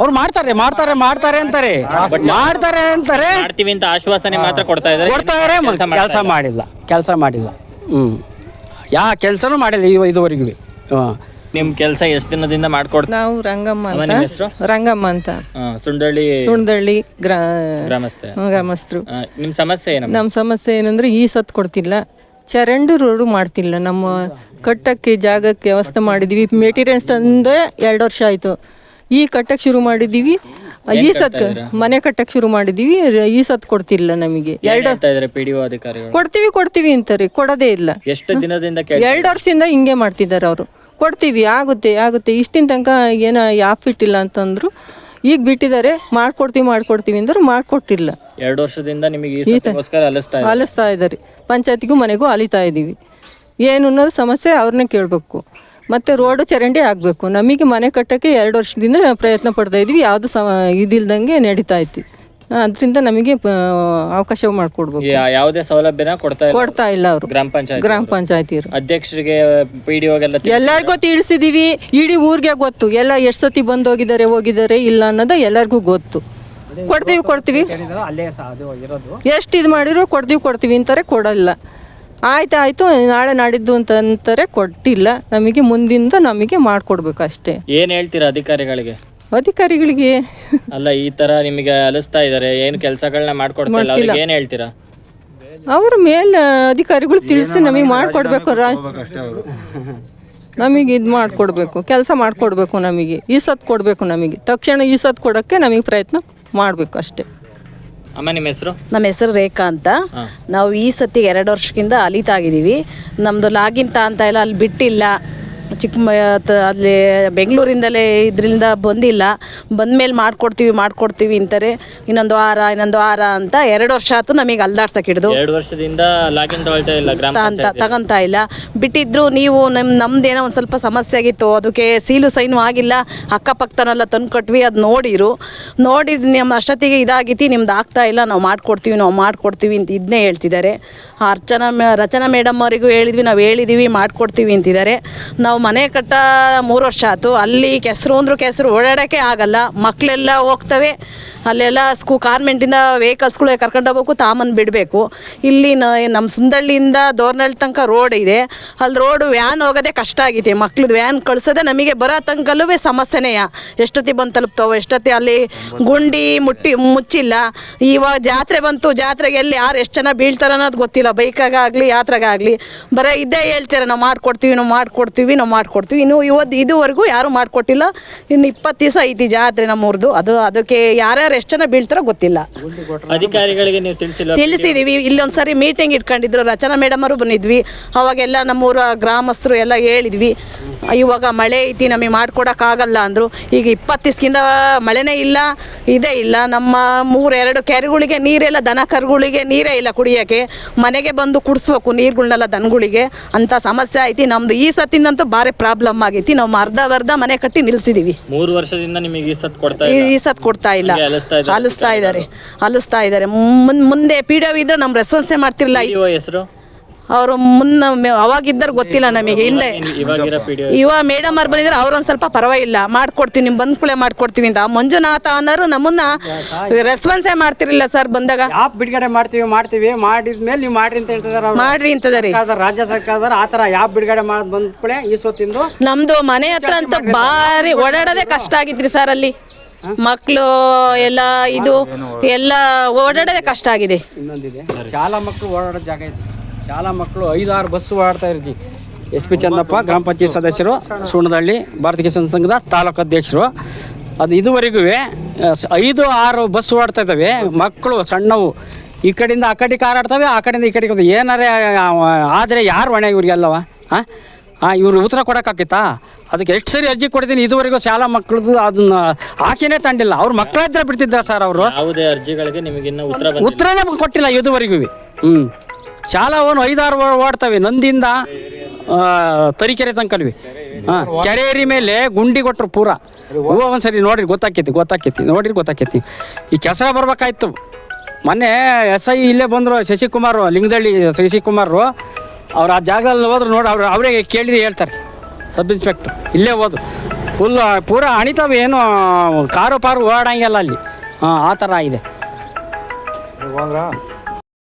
ಅವ್ರು ಮಾಡ್ತಾರೆ ಮಾಡ್ತಾರೆ ಮಾಡ್ತಾರೆ ಅಂತಾರೆ. ಮಾಡ್ತಾರೆ ಅಂತಾರೆ. ಮಾಡ್ತೀವಿ ಅಂತ ಆಶ್ವಾಸನೆ ಮಾತ್ರ ಕೊಡ್ತಾ ಇದ್ದಾರೆ. ಕೊಡ್ತಾರೆ ಕೆಲ್ಸ ಮಾಡಿಲ್ಲ ಕೆಲಸ ಮಾಡಿಲ್ಲ. ಹ್ಞೂ ಯಾ ಕೆಲಸನೂ ಮಾಡಿಲ್ಲ ಇದುವರೆಗೂ. ಹಾಂ. ನಿಮ್ ಕೆಲಸ ಎಷ್ಟು ದಿನದಿಂದ ಮಾಡ್ಕೊಡ್ತಾ ನಾವು ರಂಗಮ್ಮ ಅಂತ. ಹೆಸರು? ರಂಗಮ್ಮ ಅಂತ. ಸುಂಡಳ್ಳಿ ಗ್ರಾಮಸ್ಥೆ. ಗ್ರಾಮಸ್ಥರು. ನಿಮ್ ಸಮಸ್ಯೆ ನಮ್ಮ ಸಮಸ್ಯೆ ಏನಂದ್ರೆ ಈ ಸತ್ ಕೊಡ್ತಿಲ್ಲ. ಚರಂಡಿ ರೋಡು ಮಾಡ್ತಿಲ್ಲ. ನಮ್ಮ ಕಟ್ಟಕ್ಕೆ ಜಾಗಕ್ಕೆ ವ್ಯವಸ್ಥೆ ಮಾಡಿದ್ವಿ. ಮೆಟೀರಿಯಲ್ಸ್ ತಂದೆ ಎರಡು ವರ್ಷ ಆಯ್ತು. ಈ ಕಟ್ಟಕ್ಕೆ ಶುರು ಮಾಡಿದೀವಿ. ಈ ಸತ್ ಮನೆ ಕಟ್ಟಕ್ಕೆ ಶುರು ಮಾಡಿದೀವಿ. ಈ ಸತ್ ಕೊಡ್ತಿಲ್ಲ ನಮಗೆ. ಎರಡು ಕೊಡ್ತೀವಿ ಕೊಡ್ತೀವಿ ಅಂತಾರೆ. ಕೊಡೋದೇ ಇಲ್ಲ. ಎಷ್ಟು ದಿನದಿಂದ ಎರಡು ವರ್ಷದಿಂದ ಹಿಂಗೆ ಮಾಡ್ತಿದ್ದಾರೆ ಅವರು. ಕೊಡ್ತೀವಿ ಆಗುತ್ತೆ ಆಗುತ್ತೆ. ಇಷ್ಟಿನ ತನಕ ಏನೋ ಯಾಪ್ ಇಲ್ಲ ಅಂತಂದ್ರು ಈಗ ಬಿಟ್ಟಿದ್ದಾರೆ ಮಾಡ್ಕೊಡ್ತೀವಿ ಮಾಡ್ಕೊಡ್ತೀವಿ ಅಂದ್ರೆ ಮಾಡ್ಕೊಟ್ಟಿಲ್ಲ. ಎರಡು ವರ್ಷದಿಂದ ನಿಮಗೆ ಅಲಿಸ್ತಾ ಇದೆ ಅಲಿಸ್ತಾ ಇದ್ದಾರೆ. ಪಂಚಾಯತಿಗೂ ಮನೆಗೂ ಅಲಿತಾ ಇದ್ದೀವಿ ಏನು ಅನ್ನೋದು ಸಮಸ್ಯೆ ಅವ್ರನ್ನೇ ಕೇಳಬೇಕು. ಮತ್ತು ರೋಡು ಚರಂಡಿ ಆಗಬೇಕು ನಮಗೆ ಮನೆ ಕಟ್ಟೋಕ್ಕೆ ಎರಡು ವರ್ಷದಿಂದ ಪ್ರಯತ್ನ ಪಡ್ತಾ ಇದ್ವಿ. ಯಾವುದು ಸಮ ಇದಿಲ್ದಂಗೆ ನಡೀತಾ ಇತ್ತು ಅದರಿಂದ ನಮಗೆ ಅವಕಾಶ ಮಾಡಿಕೊಡ್ಬೇಕು. ಯಾ- ಯಾವುದೇ ಸೌಲಭ್ಯನ ಕೊಡ್ತಾ ಇಲ್ಲ. ಕೊಡ್ತಾ ಇಲ್ಲ ಅವರು. ಗ್ರಾಮ ಪಂಚಾಯತ್ ಗ್ರಾಮ ಪಂಚಾಯತಿ ಅಧ್ಯಕ್ಷರಿಗೆ ಪಿಡಿಒಗೆಲ್ಲ ಎಲ್ಲರಿಗೂ ತಿಳಿಸಿದೀವಿ. ಇಡೀ ಊರಿಗೆ ಗೊತ್ತು. ಎಲ್ಲ ಎಷ್ಟು ಸತಿ ಬಂದು ಹೋಗಿದ್ದಾರೆ ಹೋಗಿದ್ದಾರೆ ಇಲ್ಲ ಅನ್ನೋದು ಎಲ್ಲರಿಗೂ ಗೊತ್ತು. ಕೊಡ್ತೀವಿ ಕೊಡ್ತೀವಿ. ಅಲ್ಲೇ ಅದು ಇರೋದು. ಎಷ್ಟು ಇದು ಮಾಡಿದ್ರು ಕೊಡ್ತೀವಿ ಕೊಡ್ತೀವಿ ಅಂತಾರೆ ಕೊಡಲ್ಲ. ಆಯ್ತು ಆಯ್ತು ನಾಳೆ ನಾಡಿದ್ದು ಅಂತ ಅಂತಾರೆ ಕೊಟ್ಟಿಲ್ಲ. ನಮಗೆ ಮುಂದಿಂದ ನಮಗೆ ಮಾಡಿಕೊಡ್ಬೇಕು ಅಷ್ಟೇ. ಏನು ಹೇಳ್ತೀರಾ ಅಧಿಕಾರಿಗಳಿಗೆ? ಅಧಿಕಾರಿಗಳಿಗೆ ಅಲ್ಲ ಈ ತರ ನಿಮಗೆ ಅಲಿಸ್ತಾ ಇದಾರೆ ಏನು ಕೆಲಸಗಳನ್ನ ಮಾಡ್ಕೊಡ್ತಿಲ್ಲ ಅವ್ರಿಗೆ ಏನ್ ಹೇಳ್ತೀರಾ? ಅವ್ರ ಮೇಲ್ ಅಧಿಕಾರಿಗಳು ತಿಳಿಸಿ ನಮಗೆ ಮಾಡ್ಕೊಡ್ಬೇಕು ನಮಗೆ ಇದು ಮಾಡ್ಕೊಡ್ಬೇಕು ಕೆಲಸ ಮಾಡ್ಕೊಡ್ಬೇಕು ನಮಗೆ ಈ ಸತ್ ಕೊಡಬೇಕು ನಮಗೆ. ತಕ್ಷಣ ಈ ಸತ್ ಕೊಡೋಕ್ಕೆ ನಮಗೆ ಪ್ರಯತ್ನ ಮಾಡಬೇಕು ಅಷ್ಟೇ. ಅಮ್ಮ ನಿಮ್ಮ ಹೆಸರು? ನಮ್ಮ ಹೆಸರು ರೇಖಾ ಅಂತ. ನಾವು ಈ ಸತಿ ಎರಡು ವರ್ಷಕ್ಕಿಂತ ಅಲಿತಾಗಿದ್ದೀವಿ. ನಮ್ಮದು ಲಾಗಿನ್ ಅಂತ ಎಲ್ಲ ಅಲ್ಲಿ ಬಿಟ್ಟಿಲ್ಲ. ಚಿಕ್ಕ ಅಲ್ಲಿ ಬೆಂಗಳೂರಿಂದಲೇ ಇದರಿಂದ ಬಂದಿಲ್ಲ. ಬಂದಮೇಲೆ ಮಾಡಿಕೊಡ್ತೀವಿ ಮಾಡಿಕೊಡ್ತೀವಿ ಅಂತಾರೆ. ಇನ್ನೊಂದು ವಾರ ಇನ್ನೊಂದು ವಾರ ಅಂತ ಎರಡು ವರ್ಷ ಆಯ್ತು ನಮಗೆ ಅಲ್ದಾಡ್ಸಕ್ಕೆ ಹಿಡಿದು. ಎರಡು ವರ್ಷದಿಂದ ಲಾಗಿನ್ ತಗೊಳ್ತಾ ಇಲ್ಲ ಗ್ರಾಮ ಅಂತ ತಗೊಂತಾ ಇಲ್ಲ. ಬಿಟ್ಟಿದ್ರು ನೀವು ನಮ್ಮ ನಮ್ದೇನೋ ಒಂದು ಸ್ವಲ್ಪ ಸಮಸ್ಯೆ ಆಗಿತ್ತು. ಅದಕ್ಕೆ ಸೀಲು ಸೈನು ಆಗಿಲ್ಲ. ಅಕ್ಕಪಕ್ಕನೆಲ್ಲ ತಂದು ಕೊಟ್ವಿ ಅದು ನೋಡಿರು. ನೋಡಿ ನಮ್ಮ ಅಷ್ಟೊತ್ತಿಗೆ ಇದಾಗಿತಿ ನಿಮ್ದು ಆಗ್ತಾ ಇಲ್ಲ. ನಾವು ಮಾಡ್ಕೊಡ್ತೀವಿ ನಾವು ಮಾಡ್ಕೊಡ್ತೀವಿ ಅಂತ ಇದನ್ನೇ ಹೇಳ್ತಿದ್ದಾರೆ. ಅರ್ಚನಾ ರಚನಾ ಮೇಡಮ್ ಅವರಿಗೂ ಹೇಳಿದ್ವಿ ನಾವು ಹೇಳಿದ್ದೀವಿ ಮಾಡ್ಕೊಡ್ತೀವಿ ಅಂತಿದ್ದಾರೆ. ನಾವು ಮನೆ ಕಟ್ಟ ಮೂರು ವರ್ಷ ಆಯ್ತು. ಅಲ್ಲಿ ಕೆಸರು ಅಂದ್ರೂ ಕೆಸರು, ಓಡಾಡೋಕ್ಕೆ ಆಗಲ್ಲ. ಮಕ್ಕಳೆಲ್ಲ ಹೋಗ್ತವೆ. ಅಲ್ಲೆಲ್ಲ ಸ್ಕೂ ಕಾರ್ಮೆಂಟಿಂದ ವೆಹಿಕಲ್ಸ್ಗಳೇ ಕರ್ಕೊಂಡು ಹೋಗ್ಬೇಕು, ತಾಮನ್ ಬಿಡಬೇಕು. ಇಲ್ಲಿ ನಮ್ಮ ಸುಂದಳ್ಳಿಯಿಂದ ದೋರ್ನಳ್ಳಿ ತನಕ ರೋಡ್ ಇದೆ. ಅಲ್ಲಿ ರೋಡು ವ್ಯಾನ್ ಹೋಗೋದೇ ಕಷ್ಟ ಆಗಿದೆ. ಮಕ್ಳದ್ದು ವ್ಯಾನ್ ಕಳ್ಸೋದೇ ನಮಗೆ ಬರೋ ತನಕಲ್ಲೂ ಸಮಸ್ಯೆನೇ. ಎಷ್ಟೊತ್ತಿ ಬಂದು ತಲುಪ್ತಾವೆ ಎಷ್ಟೊತ್ತಿ ಅಲ್ಲಿ ಗುಂಡಿ ಮುಟ್ಟಿ, ಮುಚ್ಚಿಲ್ಲ. ಇವಾಗ ಜಾತ್ರೆ ಬಂತು, ಜಾತ್ರೆಗೆ ಎಲ್ಲಿ ಯಾರು ಎಷ್ಟು ಜನ ಬೀಳ್ತಾರ ಅನ್ನೋದು ಗೊತ್ತಿಲ್ಲ. ಬೈಕಾಗಲಿ ಯಾತ್ರೆಗಾಗಲಿ ಬರೀ ಇದ್ದೇ ಹೇಳ್ತೀರ, ನಾವು ಮಾಡ್ಕೊಡ್ತೀವಿ ನಾವು ಮಾಡ್ಕೊಡ್ತೀವಿ, ನಾವು ಮಾಡ್ಕೊಡ್ತೀವಿ. ಇನ್ನು ಇವತ್ತು ಇದುವರೆಗೂ ಯಾರೂ ಮಾಡಿಕೊಟ್ಟಿಲ್ಲ. ಇನ್ನು ಇಪ್ಪತ್ತು ದಿವಸ ಐತಿ ಜಾತ್ರೆ ನಮ್ಮೂರ್ದು. ಅದು ಅದಕ್ಕೆ ಯಾರ್ಯಾರು ಎಷ್ಟು ಜನ ಬೀಳ್ತಾರೋ ಗೊತ್ತಿಲ್ಲ. ಅಧಿಕಾರಿಗಳಿಗೆ ನೀವು ತಿಳಿಸಿಲ್ಲ. ತಿಳಿಸಿದೀವಿ. ಇಲ್ಲೊಂದು ಸರಿ ಮೀಟಿಂಗ್ ಇಟ್ಕೊಂಡಿದ್ರು. ರಚನಾ ಮೇಡಮ್ ಅವರು ಬಂದಿದ್ವಿ. ಅವಾಗೆಲ್ಲ ನಮ್ಮೂರ ಗ್ರಾಮಸ್ಥರು ಎಲ್ಲ ಹೇಳಿದ್ವಿ. ಇವಾಗ ಮಳೆ ಐತಿ ನಮಗೆ ಮಾಡ್ಕೊಡೋಕ್ಕಾಗಲ್ಲ ಅಂದರು. ಈಗ ಇಪ್ಪತ್ತು ದಿವಸಕ್ಕಿಂತ ಮಳೆನೇ ಇಲ್ಲ ಇದೇ ಇಲ್ಲ. ನಮ್ಮ ಮೂರೆರಡು ಎರಡು ಕೆರೆಗಳಿಗೆ ನೀರೆಲ್ಲ ದನ ಕರುಗಳಿಗೆ ನೀರೇ ಇಲ್ಲ ಕುಡಿಯೋಕ್ಕೆ. ಮನೆಗೆ ಬಂದು ಕುಡಿಸ್ಬೇಕು ನೀರುಗಳನ್ನೆಲ್ಲ ದನಗಳಿಗೆ. ಅಂಥ ಸಮಸ್ಯೆ ಐತಿ. ನಮ್ಮದು ಈ ಸತ್ತಿಂದಂತೂ ಭಾರಿ ಪ್ರಾಬ್ಲಮ್ ಆಗೈತಿ. ನಾವು ಅರ್ಧ ಅರ್ಧ ಮನೆ ಕಟ್ಟಿ ನಿಲ್ಸಿದೀವಿ. ಮೂರು ವರ್ಷದಿಂದ ನಿಮಗೆ ಈ ಸತ್ ಕೊಡ್ತಾ ಈ ಇಲ್ಲ? ಈ ಸತ್ ಕೊಡ್ತಾ ಇಲ್ಲ. ಅಲಿಸ್ತಾ ಇದ್ದಾರೆ. ಅಲಿಸ್ತಾ ಇದ್ದಾರೆ. ಮುಂದೆ ಪಿ ಡಿ ಇದ್ರೆ ನಮ್ಮ ರೆಸ್ಪಾನ್ಸೇ ಮಾಡ್ತಿರ್ಲಿಲ್ಲ. ಹೆಸರು? ಅವರು ಮುನ್ನ ಅವಾಗಿದ್ದಾರೆ ಗೊತ್ತಿಲ್ಲ ನಮಗೆ ಹಿಂದೆ. ಇವ ಮೇಡಮ್ ಅವ್ರು ಬಂದಿದ್ರೆ ಅವ್ರೊಂದು ಸ್ವಲ್ಪ ಪರವಾಗಿಲ್ಲ. ಮಾಡ್ಕೊಡ್ತೀವಿ ನಿಮ್ಮ ಬಂದ ಕೂಡಲೇ ಮಾಡ್ಕೊಡ್ತೀವಿ ಅಂತ. ಮಂಜುನಾಥ ಅನ್ನೋರು ನಮ್ಮನ್ನ ರೆಸ್ಪಾನ್ಸೇ ಮಾಡ್ತಿರಲಿಲ್ಲ ಸರ್ ಬಂದಾಗ. ಆಪ್ ಬಿಡುಗಡೆ ಮಾಡ್ತೀವಿ ಮಾಡ್ತೀವಿ. ಮಾಡಿದ್ಮೇಲೆ ನೀವು ಮಾಡ್ರಿ ಅಂತ ಹೇಳ್ತಿದಾರೆ ಅವ್ರು. ಮಾಡ್ರಿ ಅಂತದರಿ. ರಾಜ್ಯ ಸರ್ಕಾರದವ್ರು ಆ ಥರ ಯಾಪ್ ಬಿಡುಗಡೆ ಮಾಡಿ ಬಂದ ಈ ಸೊತ್ತಿಂದು ನಮ್ದು ಮನೆ ಹತ್ರ ಅಂತ ಭಾರಿ ಓಡಾಡೋದೇ ಕಷ್ಟ ಆಗಿದ್ರಿ ಸರ್ ಅಲ್ಲಿ. ಮಕ್ಕಳು ಎಲ್ಲ ಇದು ಎಲ್ಲ ಓಡಾಡೋದೇ ಕಷ್ಟ ಆಗಿದೆ. ಇನ್ನೊಂದಿದೆ. ಶಾಲಾ ಮಕ್ಕಳು ಓಡಾಡೋ ಜಾಗ ಇದೆ ಶಾಲಾ ಮಕ್ಕಳು ಐದಾರು ಬಸ್ಸು ಆಡ್ತಾ ಇರ್ಜಿ ಎಸ್ ಪಿ ಚಂದಪ್ಪ ಗ್ರಾಮ ಪಂಚಾಯತ್ ಸದಸ್ಯರು ಸುಣ್ಣದಹಳ್ಳಿ ಭಾರತ ಕಿಸಾನ್ ಸಂಘದ ತಾಲೂಕು ಅಧ್ಯಕ್ಷರು. ಅದು ಇದುವರೆಗೂ ಐದು ಆರು ಬಸ್ ಓಡ್ತಾ ಇದ್ದಾವೆ. ಮಕ್ಕಳು ಸಣ್ಣವು ಈ ಕಡೆಯಿಂದ ಆ ಕಡೆ ಕಾರ್ ಆಡ್ತವೆ ಆ ಕಡೆಯಿಂದ ಈ ಕಡೆಗೆ. ಏನಾರೇ ಆದರೆ ಯಾರು ಹೊಣೆ ಇವ್ರಿಗೆಲ್ಲವ ಹಾಂ ಹಾಂ ಇವರು ಉತ್ತರ ಕೊಡೋಕ್ಕಾಗಿತ್ತಾ ಅದಕ್ಕೆ ಎಷ್ಟು ಸರಿ ಅರ್ಜಿ ಕೊಡ್ತೀನಿ ಇದುವರೆಗೂ ಶಾಲಾ ಮಕ್ಕಳದು ಅದನ್ನ ಆಕೆನೇ ತಂಡಿಲ್ಲ ಅವ್ರ ಮಕ್ಕಳ ಹತ್ರ ಬಿಡ್ತಿದ್ದಾರೆ ಸರ್ ಅವರು? ಯಾವುದೇ ಅರ್ಜಿಗಳಿಗೆ ನಿಮಗೆ ಉತ್ತರ ಉತ್ತರನೇ ಕೊಟ್ಟಿಲ್ಲ ಇದುವರೆಗೂ. ಹ್ಞೂ ಶಾಲಾವನ್ನು ಐದಾರು ಓಡ್ತವೆ ನಂದಿಂದ ತರಿಕೆರೆ ತನಕಲ್ವಿ ಹಾಂ ಕೆರೆಯರಿ ಮೇಲೆ ಗುಂಡಿ ಕೊಟ್ಟರು ಪೂರ. ಹೂವು ಒಂದ್ಸರಿ ನೋಡ್ರಿ, ಗೊತ್ತಾಕೈತಿ ಗೊತ್ತಾಕೈತಿ, ನೋಡಿರಿ ಗೊತ್ತಾಕೈತಿ. ಈ ಕೆಸರ ಬರ್ಬೇಕಾಯ್ತು. ಮೊನ್ನೆ ಎಸ್ ಐ ಇಲ್ಲೇ ಬಂದರು ಶಶಿಕುಮಾರ್, ಲಿಂಗದಳ್ಳಿ ಶಶಿಕುಮಾರ್. ಅವ್ರು ಆ ಜಾಗದಲ್ಲಿ ಹೋದ್ರು ನೋಡಿ, ಅವ್ರು ಅವ್ರಿಗೆ ಕೇಳಿದ್ರೆ ಹೇಳ್ತಾರೆ. ಸಬ್ ಇನ್ಸ್ಪೆಕ್ಟ್ರ್, ಇಲ್ಲೇ ಹೋದ್ರು. ಫುಲ್, ಪೂರ ಅಣಿತಾವೆ, ಏನು, ಕಾರು ಪಾರು ಓಡಂಗಿಲ್ಲ ಅಲ್ಲಿ. ಹಾಂ ಆ ಥರ ಇದೆ.